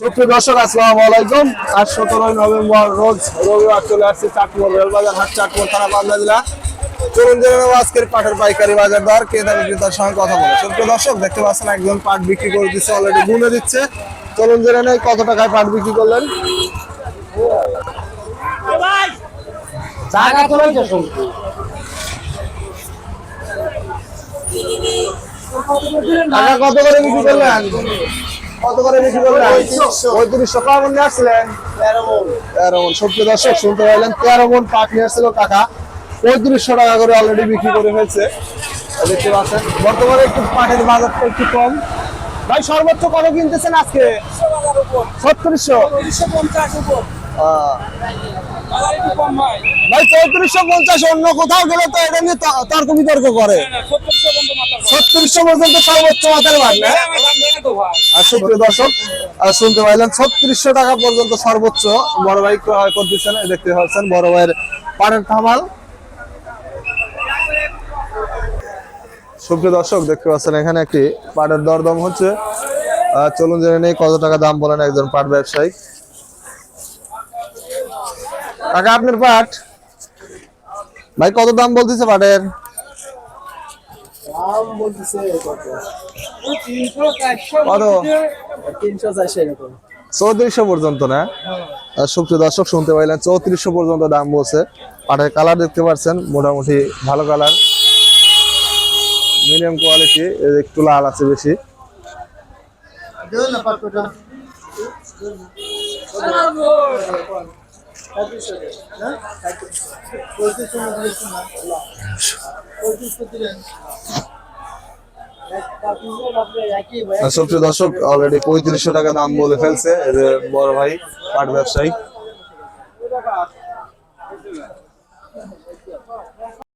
সুপ্রিয় দর্শক আসসালামু আলাইকুম। আজ সতেরোই নভেম্বর রোজ রবিবার চলে আসছে চাটমোর রেলবাজার হাট চাটমোর থানা পাবনা জেলা। চলুন জেনে আজকের পাটের পাইকারি বাজার দর ক্রেতা বিক্রেতার সঙ্গে কথা বলে সুপ্রিয় দর্শক দেখতে পাচ্ছেন একজন পাট বিক্রি করে দিচ্ছে অলরেডি গুনে দিচ্ছে। চলুন জেনে নেই কত টাকায় পাট বিক্রি করলেন। টাকা কত করে বিক্রি করলেন? কত করে বিক্রি করলেন? পঁয়ত্রিশশো কেমন নিয়ে আসছিলেন তেরো মন। সুপ্রিয় দর্শক শুনতে পাইলেন তেরো মন পাট নিয়ে আসছিল কাকা। পঁয়ত্রিশশো টাকা করে অলরেডি বিক্রি করে ফেলছে। দেখতে পাচ্ছেন বর্তমানে একটু পাটের বাজারটা একটু কম। ভাই সর্বোচ্চ কত কিনতেছেন আজকে? ছত্রিশশো ভাই পঁয়ত্রিশশো পঞ্চাশ অন্য কোথাও গেলে তো এটা নিয়ে পর্যন্ত সর্বোচ্চ আর শুনতে টাকা পর্যন্ত সর্বোচ্চ বড় ভাই ক্রয় করতেছেন দেখতে পাচ্ছেন, বড় ভাইয়ের পানের থামাল। সুপ্রিয় দর্শক, দেখতে পাচ্ছেন, এখানে একটি পাটের দরদম হচ্ছে। চলুন জেনে নেই কত টাকা দাম বলেন একজন পাট ব্যবসায়ী। টাকা আপনার পাট? ভাই কত দাম বলতেছে পাটের? দাম বলতেছে কত? কত? তিনশো চারশো এরকম। চৌত্রিশশো পর্যন্ত না? আর সুপ্রিয় দর্শক শুনতে পাইলেন চৌত্রিশশো পর্যন্ত দাম বলছে। পাটের কালার দেখতে পাচ্ছেন মোটামুটি ভালো কালার। মিডিয়াম কোয়ালিটি একটু লাল আছে বেশি। সুপ্রিয় দর্শক অলরেডি পঁয়ত্রিশশো টাকা দাম বলে ফেলছে এদের বড় ভাই পাট ব্যবসায়ী।